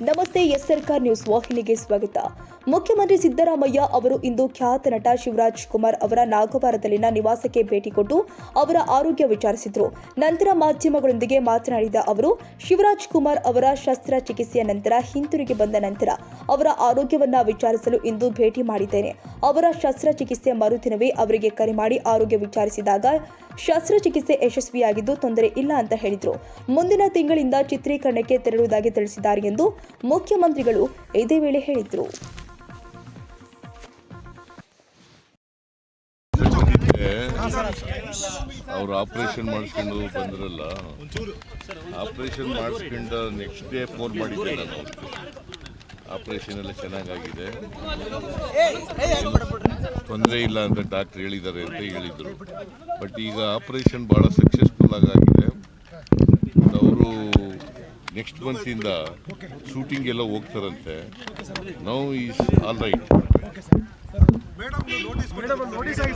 ನಮಸ್ತೆ, ಎಸ್ ಸರ್ಕಾರ್ ನ್ಯೂಸ್ ವಾಹಿನಿಗೆ ಸ್ವಾಗತ. ಮುಖ್ಯಮಂತ್ರಿ ಸಿದ್ದರಾಮಯ್ಯ ಅವರು ಇಂದು ಖ್ಯಾತ ನಟ ಶಿವರಾಜ್ ಕುಮಾರ್ ಅವರ ನಾಗವಾರದಲ್ಲಿನ ನಿವಾಸಕ್ಕೆ ಭೇಟಿ ಕೊಟ್ಟು ಅವರ ಆರೋಗ್ಯ ವಿಚಾರಿಸಿದರು. ನಂತರ ಮಾಧ್ಯಮಗಳೊಂದಿಗೆ ಮಾತನಾಡಿದ ಅವರು, ಶಿವರಾಜ್ ಕುಮಾರ್ ಅವರ ಶಸ್ತ್ರಚಿಕಿತ್ಸೆಯ ನಂತರ ಹಿಂತಿರುಗಿ ಬಂದ ನಂತರ ಅವರ ಆರೋಗ್ಯವನ್ನ ವಿಚಾರಿಸಲು ಇಂದು ಭೇಟಿ ಮಾಡಿದ್ದೇನೆ. ಅವರ ಶಸ್ತ್ರಚಿಕಿತ್ಸೆ ಮರುದಿನವೇ ಅವರಿಗೆ ಕರೆ ಮಾಡಿ ಆರೋಗ್ಯ ವಿಚಾರಿಸಿದಾಗ ಶಸ್ತ್ರಚಿಕಿತ್ಸೆ ಯಶಸ್ವಿಯಾಗಿದ್ದು ತೊಂದರೆ ಇಲ್ಲ ಅಂತ ಹೇಳಿದರು. ಮುಂದಿನ ತಿಂಗಳಿಂದ ಚಿತ್ರೀಕರಣಕ್ಕೆ ತೆರಳುವುದಾಗಿ ತಿಳಿಸಿದ್ದಾರೆ ಎಂದು ಮುಖ್ಯಮಂತ್ರಿಗಳು ಇದೇ ವೇಳೆ ಹೇಳಿದರು. ಅವರು ಆಪರೇಷನ್ ಮಾಡಿಸ್ಕೊಂಡು ಬಂದ್ರಲ್ಲ, ಆಪರೇಷನ್ ಮಾಡಿಸ್ಕೊಂಡು ನೆಕ್ಸ್ಟ್ ಡೇ ಫೋನ್ ಮಾಡಿದ್ದೆ ನಾನು ಆಪರೇಷನ್ ಎಲ್ಲ ಚೆನ್ನಾಗಾಗಿದೆ. ತೊಂದರೆ ಇಲ್ಲ ಅಂತ ಡಾಕ್ಟ್ರ್ ಹೇಳಿದ್ದಾರೆ ಅಂತ ಹೇಳಿದರು. ಬಟ್ ಈಗ ಆಪರೇಷನ್ ಭಾಳ ಸಕ್ಸಸ್ಫುಲ್ ಆಗಿದೆ ಅವರು ನೆಕ್ಸ್ಟ್ ಮಂತಿಂದ ಶೂಟಿಂಗ್ ಎಲ್ಲ ಹೋಗ್ತಾರಂತೆ. ನಾವು ಈಸ್ ಆಲ್ ರೈಟ್ ನೋಟಿಸ್ ಆಗಿ